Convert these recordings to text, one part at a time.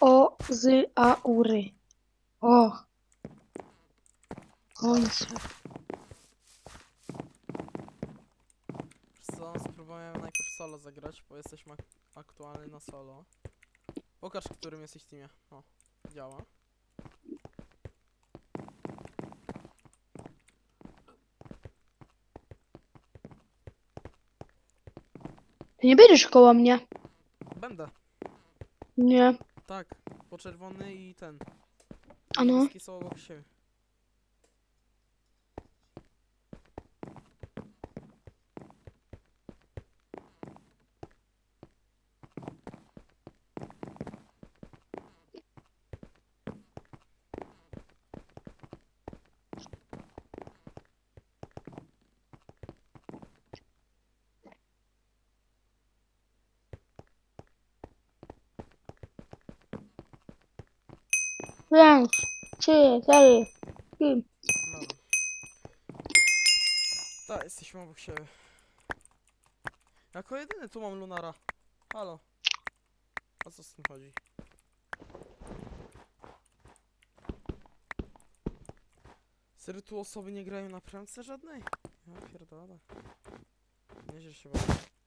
O, z, a, ury. O. Wiesz co, spróbujemy najpierw solo zagrać, bo jesteśmy ak aktualnie na solo. Pokaż, w którym jesteś teamie. O, działa. Ty nie będziesz koło mnie. Będę. Nie. Tak, po czerwony i ten. A no. Niebieski są obok siebie. Pięć, trzy, cztery. pięć. Dobra. Tak, jesteśmy obok siebie. Jako jedyny tu mam Lunara. Halo. O co z tym chodzi? Serio tu osoby nie grają na premce żadnej? Ja pierdolę. Nieźle się bawię.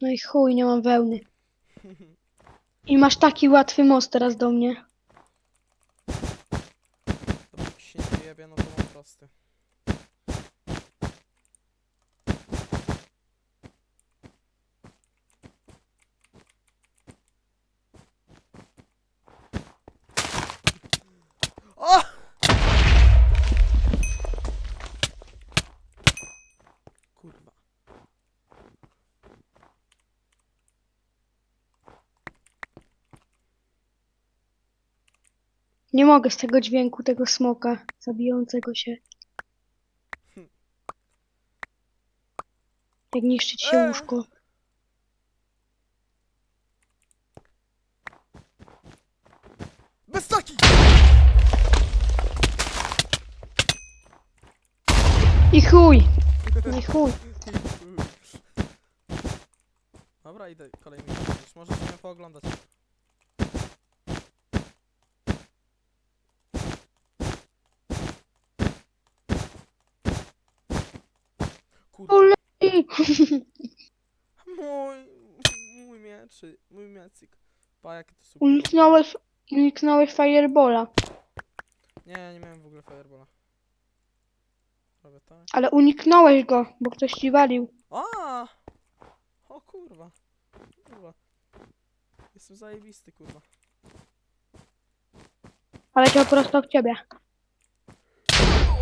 No i chuj, nie mam wełny. I masz taki łatwy most teraz do mnie. Dopóki się nie wyjebie, no to mam prosty. O! Kurwa. Nie mogę z tego dźwięku tego smoka zabijającego się. Jak niszczyć się łóżko. Bez taki! I chuj! I chuj. Dobra, idę kolejny. Możesz mnie pooglądać. Kurwa. Ole- Mój, mój mieczy, mój miecyk. Pa, jakie to super. Uniknąłeś, uniknąłeś firebola. Nie, nie miałem w ogóle firebola. Robię tak. Ale uniknąłeś go, bo ktoś ci walił. A! O kurwa. Kurwa. Jestem zajebisty, kurwa. Ale cię prosto w ciebie.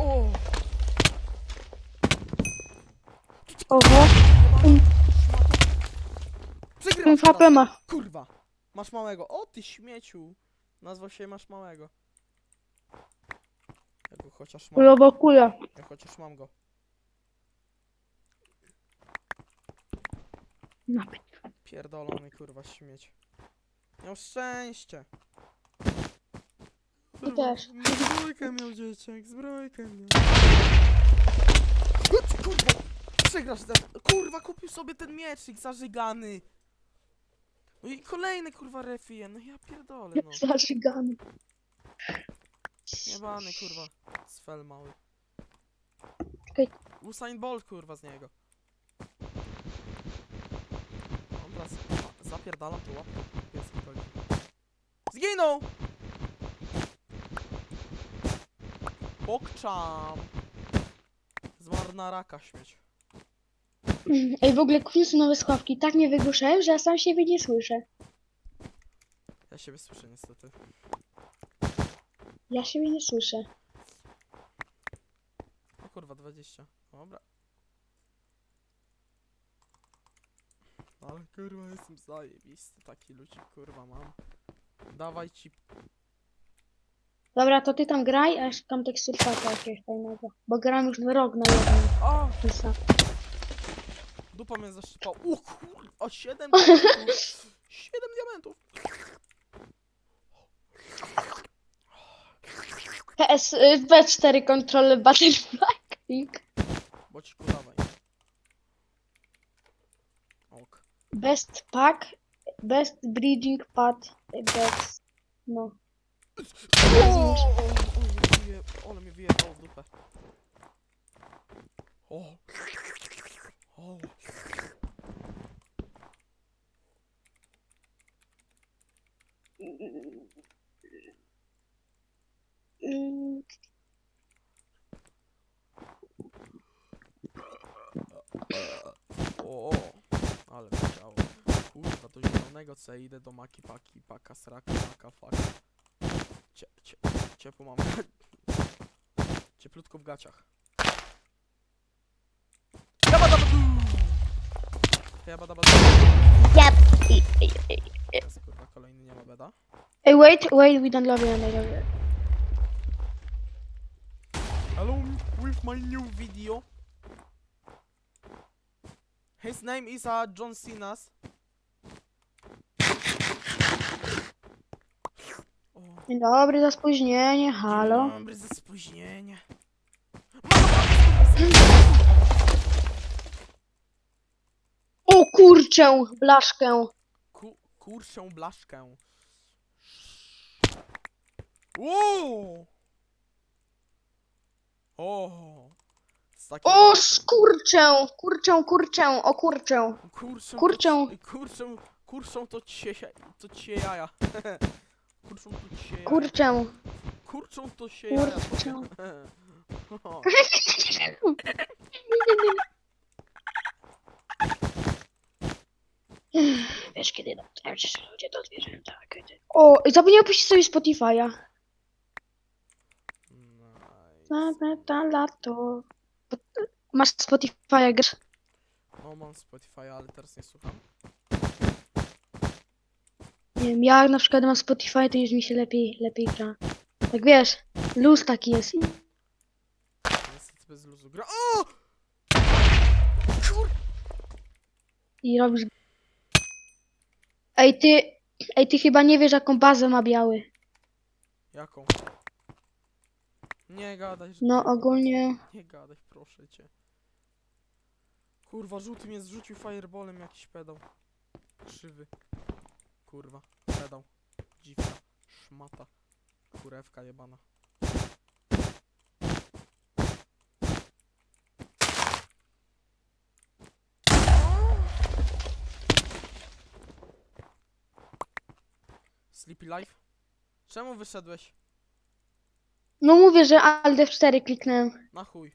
O! Oho. Przegrywam HP ma. Kurwa. Masz małego. O ty śmieciu. Nazwał się masz małego. Ja go chociaż mam. Ja chociaż mam go. Napyt. Pierdolony kurwa śmieć. Miał szczęście. Ty też. Zbrojkę miał dzieciak, zbrojkę miał. Kurwa! Przegrasz ten. Kurwa, kupił sobie ten mieczyk zażygany. No i kolejny kurwa refie, no ja pierdolę no. Zażygany. Jebany kurwa. Sfel mały. Czekaj. Usain Bolt kurwa z niego. Dobra, z- a, zapierdalam tu łapkę. Zginął! Pokczam! Zmarł na raka śmieć. Ej, w ogóle sobie nowe słuchawki. Tak mnie wygłuszałem, że ja sam siebie nie słyszę. Ja siebie słyszę niestety. Ja siebie nie słyszę. O kurwa, 20. Dobra. Ale kurwa, jestem zajebisty. Taki ludzi kurwa mam. Dawaj ci Dobra, to ty tam graj, a ja szukam teksturpaka jakiegoś fajnego. Bo gram już rok na jednym. O! Dupa mnie zaszczypał. O kur... O 7 diamentów. 7 diamentów. PS, y, P4 kontrolę Battlefly. Klik. Bociku, dawaj. Ok. Best pack. Best breeding pad. Best. No. O, o, mnie wyje, ale mnie wyjebało w dupę. O. O. O, ale chciało. Kurwa, do zielonego ja idę do maki paki, paka, sraka, maka, faka. Cie, ciepło mam. Cieplutko w gaciach. Jabadabadu. Yep. Jest kurwa kolejny nie ma beda. Hey, wait, wait, we don't love you, I love you. Hello with my new video. His name is uh, John Cena's. Dzień dobry za spóźnienie, halo. Dzień dobry za spóźnienie. O kurczę, blaszkę. Ku, kurczę blaszkę. Uuu! O! Z takim- O skurczę, kurczę, kurczę, o kurczę. Kurczę, Kurczę. To, kurczę, kurczą to cie, to cie jaja. kurczą to cie jaja. Kurczę. Kurczą to się jaja. Kurczę. O, Wiesz kiedy dotrzesz, ludzie to zwierzęta. Kiedy... O, i zapomniałem puścić sobie Spotify'a. nice. Same ta lato. Masz Spotify'a, grasz? No mam Spotify, ale teraz nie słucham. Nie wiem, ja na przykład mam Spotify, to już mi się lepiej, lepiej gra. Tak wiesz, luz taki jest. Niestety bez luzu gra. O! Kur... I robisz... Ej, ty... Ej, ty chyba nie wiesz, jaką bazę ma biały. Jaką? Nie gadaj, że... No, ogólnie... Nie gadaj, proszę cię. Kurwa, żółty mnie zrzucił fireballem jakiś pedał. Krzywy. Kurwa, pedał. Dziwka. Szmata. Kurewka jebana. Sleepy Life? Czemu wyszedłeś? No mówię, że Alt F4 kliknąłem. Na chuj.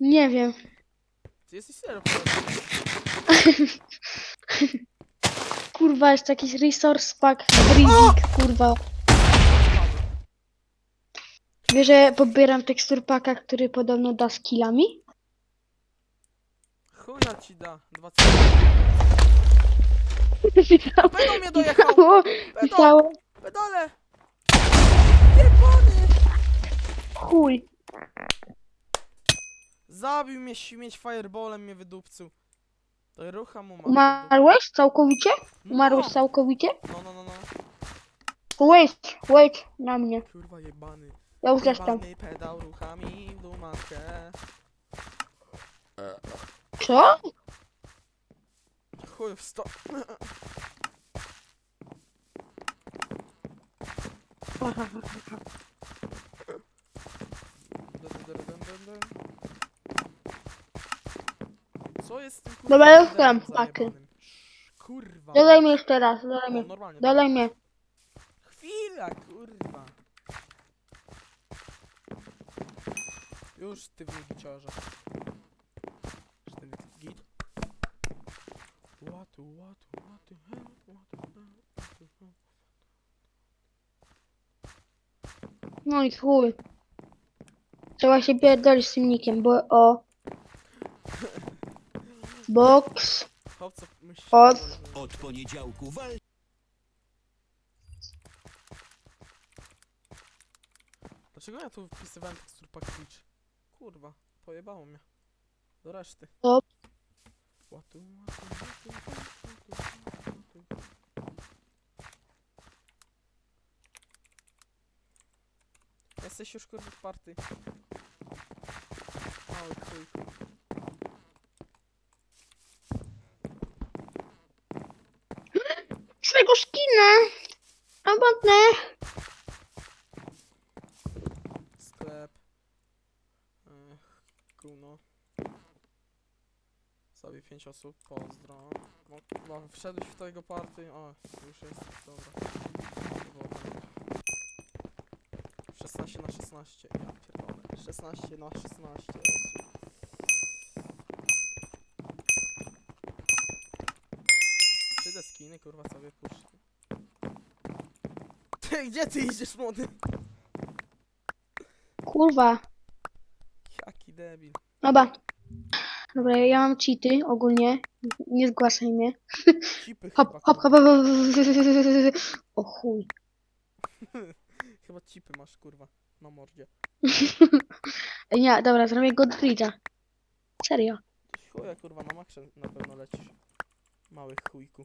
Nie wiem. Ty jesteś serio Kurwa, jest jakiś resource pack breeding, kurwa. Wiesz, że pobieram tekstur packa, który podobno da skillami? Chuja ci da. Dwa c- Pedał mnie dojechał! Widziało, Pedał! widziało. Pedale! Jebany! Chuj. Zabił mnie śmieć fireballem, mnie wydupcył. To rucha mu ma. Umarłeś całkowicie? Umarłeś no. całkowicie? no, no, no, no. Wait, wait na mnie. Kurwa jebany. Ja już jestem. Jebany pedał ruchami w dumatkę. Co? Chuj wsta... Co jest z tym kurwa Dobra, już tam, paki. Kurwa. Dodaj mnie jeszcze raz, dodaj O, mnie. normalnie. Mnie. Chwila, kurwa. Już ty wigiciorze. Już ty wigit. Łatu, łatu, łatu, he, łatu, he, łatu, he. No i chuj. Trzeba się pierdolić z tym nikiem, bo o... Box. Chłopco, myśl. Od- Od poniedziałku wal Dlaczego ja tu wpisywałem tekstur pack glitch? Kurwa, pojebało mnie. Do reszty. O. Łatu, łatu, łatu, łatu, łatu, łatu. Jesteś już kurwa w party. Mały chujku. Swego skina! Obotne! Sklep. Ech, Kuno. Sobie pięć osób, pozdro. No, chyba wszedłeś w tego party. O, już jest, dobra. Tam. 16 na 16, ja pierdolę. 16 na 16 osób. Te skiny kurwa sobie puszczę? Ty, gdzie ty idziesz młody? Kurwa. Jaki debil. Dobra. Dobra, ja mam cheaty ogólnie. Nie zgłaszaj mnie. Cipy Hop, chyba. hop, hop, kurwa. hop, hop. O chuj. Chyba cipy masz kurwa na mordzie. Nie, dobra, zrobię Godfrieda. Serio. Chuja kurwa na maksie na pewno lecisz. Mały chujku.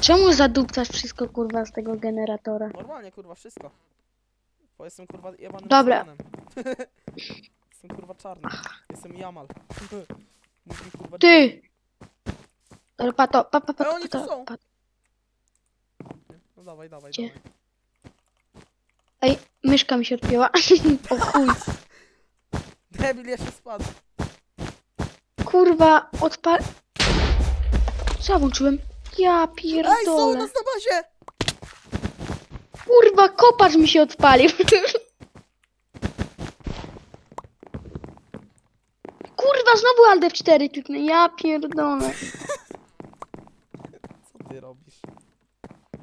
Czemu zadupcasz wszystko kurwa z tego generatora? Normalnie kurwa wszystko. Bo jestem kurwa jebanym Dobra. jestem kurwa czarny. Jestem Jamal. Kurwa Ty! Dobra, pato, pa, pa, pa, oni tu są. pato. No dawaj, dawaj, Gdzie? dawaj. Ej, myszka mi się odpięła. O chuj. Debil jeszcze spadł. Kurwa, odpal... Co ja włączyłem? Ja Ej, są u pierdolę. nas na bazie! Kurwa, kopacz mi się odpalił. Kurwa, znowu Alde 4 kliknę. Ja pierdolę. Co ty robisz?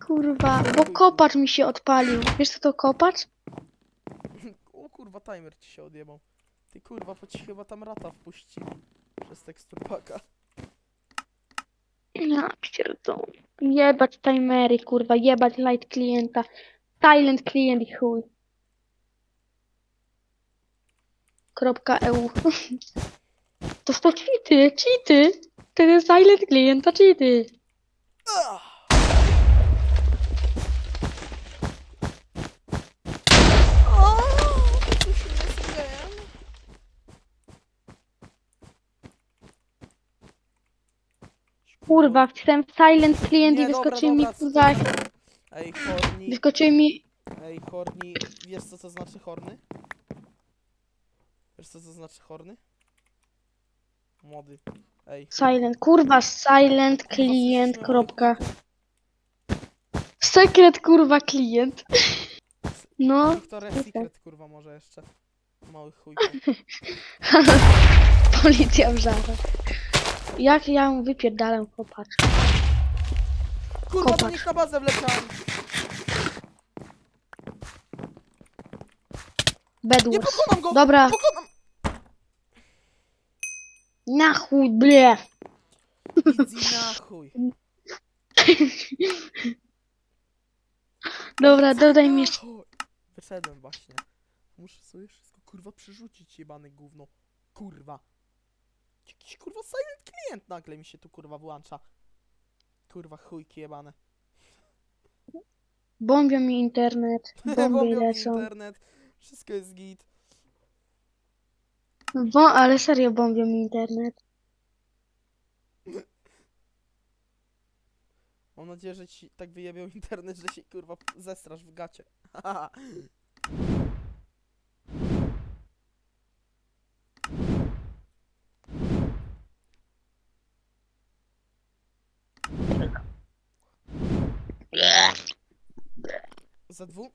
Kurwa, bo kopacz mi się odpalił. Wiesz co to kopacz? O kurwa, timer ci się odjebał. Ty kurwa, bo ci chyba tam rata wpuścili. Przez teksturpaka. Ja pierdolę. Jebać timery, kurwa, jebać light klienta. Silent klient i chuj. Kropka EU. To są cheaty, cheaty. To jest silent klient, to cheaty. O, coś nie zjem. Kurwa, wpisałem silent klient i Nie, dobra, wyskoczył mi, dobra, kurwa, Ej, horni, wyskoczył mi, ej, horni, wiesz co to znaczy horny? Wiesz co to znaczy horny? Młody. Ej, silent, kurwa, silent klient, kropka. Sekret, kurwa, klient. No, Victoria's Secret, kurwa, może jeszcze. Mały chujku. policja w żarach. Jak ja mu wypierdalam, popatrz. Kurwa, Kopacz. nich na bazę wleciałem. Nie Bedwars. pokonam go! Dobra, Pokonam! Na chuj, ble. Na chuj. Dobra, dodaj mi jeszcze. chuj. Wyszedłem właśnie. Muszę sobie wszystko kurwa przerzucić, jebany gówno. Kurwa. Jakiś kurwa silent klient nagle mi się tu kurwa włącza. Kurwa chujki jebane. Bombią mi internet, bomby Bombią mi lecą. internet. Wszystko jest git. Bo, ale serio bombią internet. Mam nadzieję, że ci tak wyjebiał internet, że się kurwa zestrasz w gacie. Za dwu?